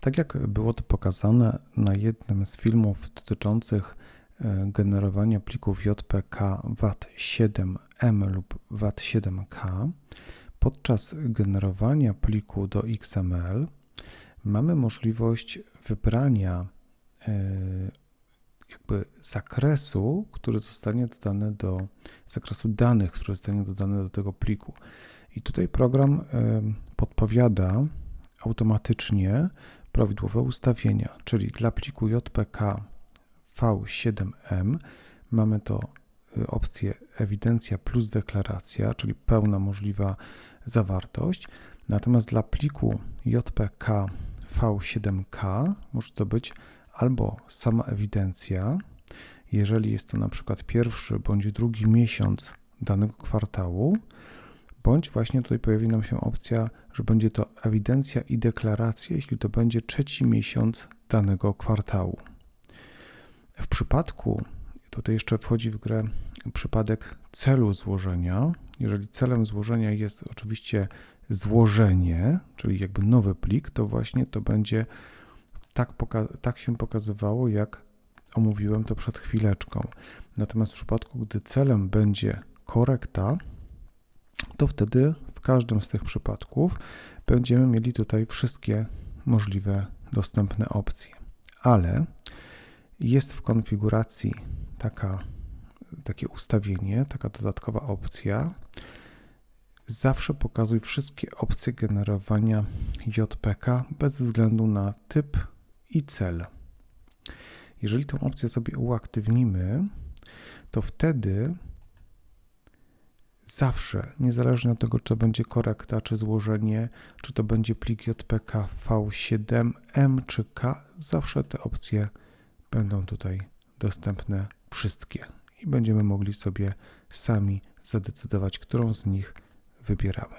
Tak jak było to pokazane na jednym z filmów dotyczących e, generowania plików JPK VAT7M lub VAT7K, podczas generowania pliku do XML mamy możliwość wybrania e, jakby zakresu, który zostanie dodany do zakresu danych, który zostanie dodany do tego pliku. I tutaj program e, podpowiada automatycznie prawidłowe ustawienia, czyli dla pliku JPK V7M mamy to y, opcję ewidencja plus deklaracja, czyli pełna możliwa zawartość. Natomiast dla pliku JPK V7K może to być albo sama ewidencja, jeżeli jest to na przykład pierwszy bądź drugi miesiąc danego kwartału, bądź właśnie tutaj pojawi nam się opcja, że będzie to ewidencja i deklaracja, jeśli to będzie trzeci miesiąc danego kwartału. W przypadku, tutaj jeszcze wchodzi w grę przypadek celu złożenia. Jeżeli celem złożenia jest oczywiście złożenie, czyli jakby nowy plik, to właśnie to będzie tak, tak się pokazywało, jak omówiłem to przed chwileczką. Natomiast w przypadku, gdy celem będzie korekta, to wtedy w każdym z tych przypadków będziemy mieli tutaj wszystkie możliwe dostępne opcje. Ale jest w konfiguracji taka, takie ustawienie, taka dodatkowa opcja. Zawsze pokazuj wszystkie opcje generowania JPK bez względu na typ i cel. Jeżeli tę opcję sobie uaktywnimy, to wtedy zawsze, niezależnie od tego, czy to będzie korekta, czy złożenie, czy to będzie plik JPK V7, M czy K, zawsze te opcje będą tutaj dostępne wszystkie i będziemy mogli sobie sami zadecydować, którą z nich wybieramy.